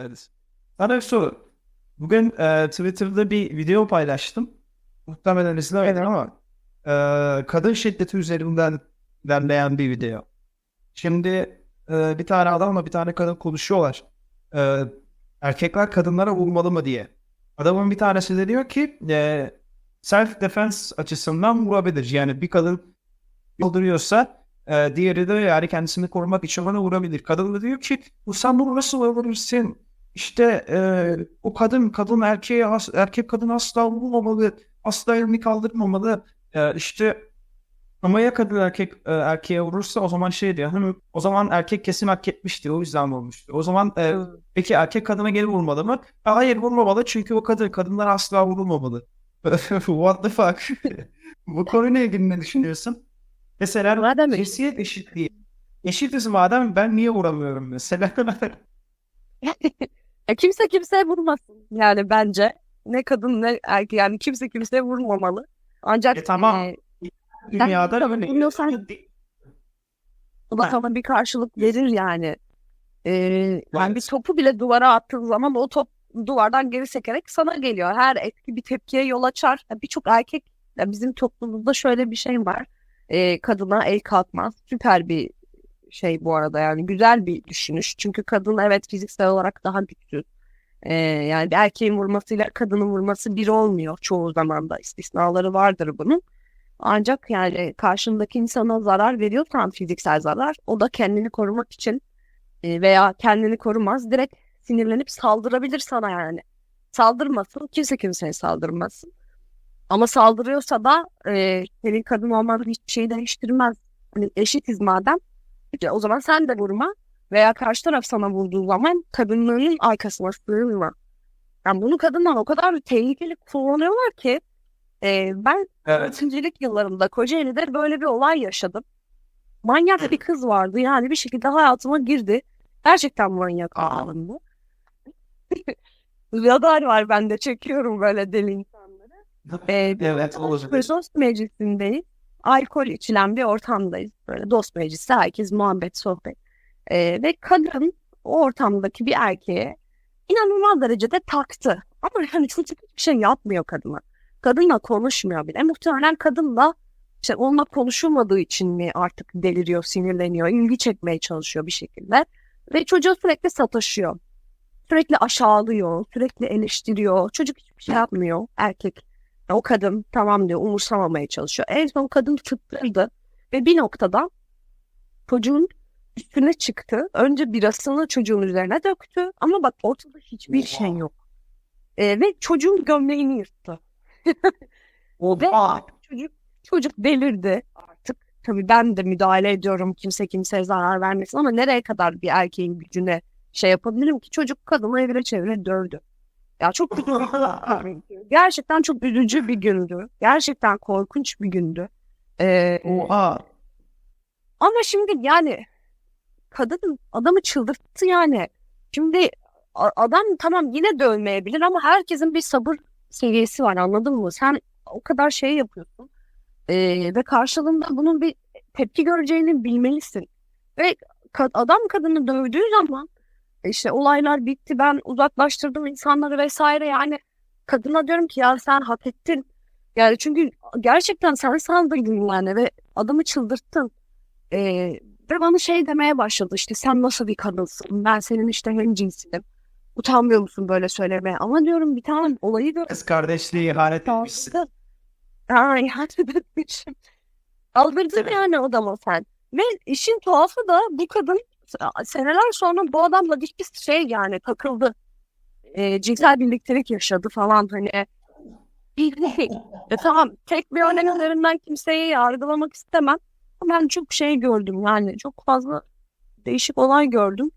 Evet. Sana bir soru. Bugün e, Twitter'da bir video paylaştım. Muhtemelen izlemedin ama e, kadın şiddeti üzerinden ilerleyen bir video. Şimdi e, bir tane adamla bir tane kadın konuşuyorlar. E, erkekler kadınlara vurmalı mı diye. Adamın bir tanesi de diyor ki e, self defense açısından vurabilir. Yani bir kadın saldırıyorsa e, diğeri de yani kendisini korumak için ona vurabilir. Kadın da diyor ki bu sen bunu nasıl vurursun? İşte e, o kadın kadın erkeğe as- erkek kadın asla vurmamalı. Asla elini kaldırmamalı. E, işte ama ya kadın erkek e, erkeğe vurursa o zaman şey diyor. "Hı, o zaman erkek kesin hak etmişti. O yüzden vurmuştu. O zaman e, peki erkek kadına geri vurmalı mı? Hayır vurmamalı çünkü o kadın kadınlar asla vurulmamalı. What the fuck? Bu konuyla ilgili ne düşünüyorsun? Mesela Madem cinsiyet eşitliği. Eşitiz madem ben niye vuramıyorum mesela? Ya kimse kimseye vurmasın yani bence. Ne kadın ne erkek yani kimse kimseye vurmamalı. Ancak E tamam. e, Dünyada Sen öyle. bilmiyorsan- sana bir karşılık verir yani. E, yani bir topu bile duvara attığın zaman o top duvardan geri sekerek sana geliyor. Her etki bir tepkiye yol açar. Birçok erkek bizim toplumumuzda şöyle bir şey var. E, kadına el kalkmaz. Süper bir şey bu arada yani güzel bir düşünüş. Çünkü kadın evet fiziksel olarak daha güçsüz. Ee, yani bir erkeğin vurmasıyla kadının vurması bir olmuyor çoğu zaman da istisnaları vardır bunun. Ancak yani karşındaki insana zarar veriyorsan fiziksel zarar o da kendini korumak için e, veya kendini korumaz direkt sinirlenip saldırabilir sana yani. Saldırmasın kimse kimseye saldırmasın. Ama saldırıyorsa da e, senin kadın olman hiçbir şeyi değiştirmez. Hani eşitiz madem işte o zaman sen de vurma veya karşı taraf sana vurduğu zaman kadınlığının arkasına sığınma. Yani bunu kadınlar o kadar tehlikeli kullanıyorlar ki e, ben Evet. öğrencilik yıllarımda Kocaeli'de böyle bir olay yaşadım. Manyak bir kız vardı yani bir şekilde hayatıma girdi. Gerçekten manyak anlamında. Radar var bende çekiyorum böyle deli insanları. Ee, Evet olabilir. Meclisindeyiz. Alkol içilen bir ortamdayız. Böyle dost meclisi, herkes muhabbet, sohbet. Ee, ve kadın o ortamdaki bir erkeğe inanılmaz derecede taktı. Ama yani çocuk hiçbir şey yapmıyor kadına. Kadınla konuşmuyor bile. Muhtemelen kadınla işte onunla konuşulmadığı için mi artık deliriyor, sinirleniyor, ilgi çekmeye çalışıyor bir şekilde. Ve çocuğa sürekli sataşıyor. Sürekli aşağılıyor, sürekli eleştiriyor. Çocuk hiçbir şey yapmıyor erkek. O kadın tamam diyor umursamamaya çalışıyor. En son kadın fıttırdı ve bir noktada çocuğun üstüne çıktı. Önce birasını çocuğun üzerine döktü ama bak ortada hiçbir şey yok. Ee, ve çocuğun gömleğini yırttı. Ve Oha. çocuk çocuk delirdi artık. Tabii ben de müdahale ediyorum kimse kimseye zarar vermesin ama nereye kadar bir erkeğin gücüne şey yapabilirim ki çocuk kadını evire çevire dövdü. Ya çok gerçekten çok üzücü bir gündü. Gerçekten korkunç bir gündü. Ee, Oha. ama şimdi yani kadın adamı çıldırttı yani. Şimdi adam tamam yine dövmeyebilir ama herkesin bir sabır seviyesi var anladın mı? Sen o kadar şey yapıyorsun Ee, ve karşılığında bunun bir tepki göreceğini bilmelisin. Ve ka- adam kadını dövdüğü zaman işte olaylar bitti ben uzaklaştırdım insanları vesaire yani kadına diyorum ki ya sen hak ettin. Yani çünkü gerçekten sen saldırdın yani ve adamı çıldırttın. Ee, ve bana şey demeye başladı işte sen nasıl bir kadınsın ben senin işte hemcinsinim. Utanmıyor musun böyle söylemeye? Ama diyorum bir tane olayı gör. Kız kardeşliği ihanet etmişsin. Aa, ihanet etmişim. Aldırdın yani adama sen. Ve işin tuhafı da bu kadın seneler sonra bu adamla hiçbir şey yani takıldı. E, cinsel birliktelik yaşadı falan hani. E, tamam tek bir örnek üzerinden kimseyi yargılamak istemem. Ben çok şey gördüm yani çok fazla değişik olay gördüm.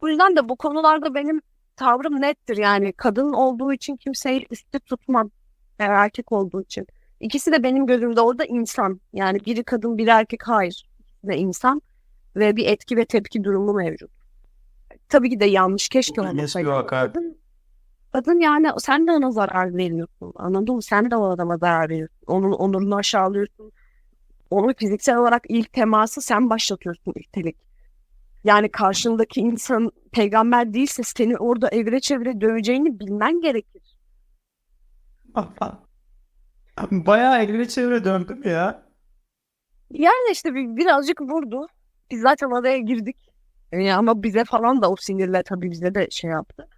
Bu yüzden de bu konularda benim tavrım nettir yani kadın olduğu için kimseyi üstte tutmam veya erkek olduğu için. İkisi de benim gözümde orada insan. Yani biri kadın biri erkek hayır. De insan ve bir etki ve tepki durumu mevcut. Tabii ki de yanlış keşke olmasaydı. Kadın, kadın yani sen de ona zarar veriyorsun. Anladın mı? Sen de o adama zarar veriyorsun. Onun onurunu aşağılıyorsun. Onun fiziksel olarak ilk teması sen başlatıyorsun üstelik. Yani karşındaki insan peygamber değilse seni orada evre çevire döveceğini bilmen gerekir. Bayağı evre çevre döndüm ya. Yani işte bir, birazcık vurdu. Biz zaten araya girdik. Yani ama bize falan da o sinirle tabii bize de şey yaptı.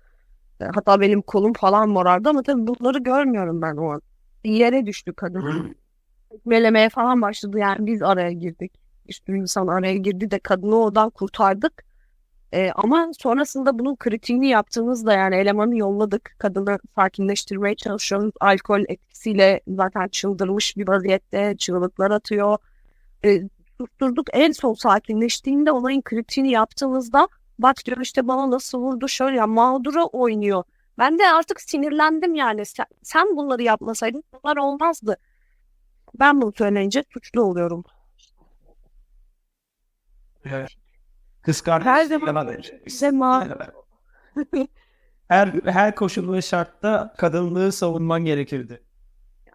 E, Hatta benim kolum falan morardı ama tabii bunları görmüyorum ben o an. Yere düştü kadın. Melemeye falan başladı yani biz araya girdik. Üstün insan araya girdi de kadını oradan kurtardık. E, ama sonrasında bunun kritiğini yaptığımızda yani elemanı yolladık. Kadını sakinleştirmeye çalışıyoruz. Alkol etkisiyle zaten çıldırmış bir vaziyette çığlıklar atıyor. E, susturduk. En son sakinleştiğinde olayın kritiğini yaptığımızda bak diyor işte bana nasıl vurdu şöyle ya mağdura oynuyor. Ben de artık sinirlendim yani. Sen, sen bunları yapmasaydın bunlar olmazdı. Ben bunu söyleyince suçlu oluyorum. Kıskanç. Her zaman ma her her koşul ve şartta kadınlığı savunman gerekirdi.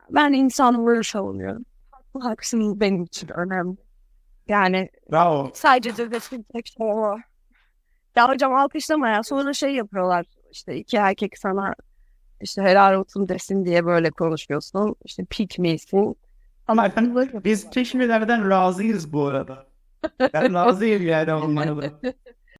ben insanlığı savunuyorum. Haklı haksız benim için önemli. Yani Bravo. sadece devletin tek şey o. Ya hocam alkışlama ya. Sonra şey yapıyorlar. İşte iki erkek sana işte helal olsun desin diye böyle konuşuyorsun. İşte pick me'sin. Ama Biz çeşmelerden razıyız bu arada. Ben razıyım yani onlarla.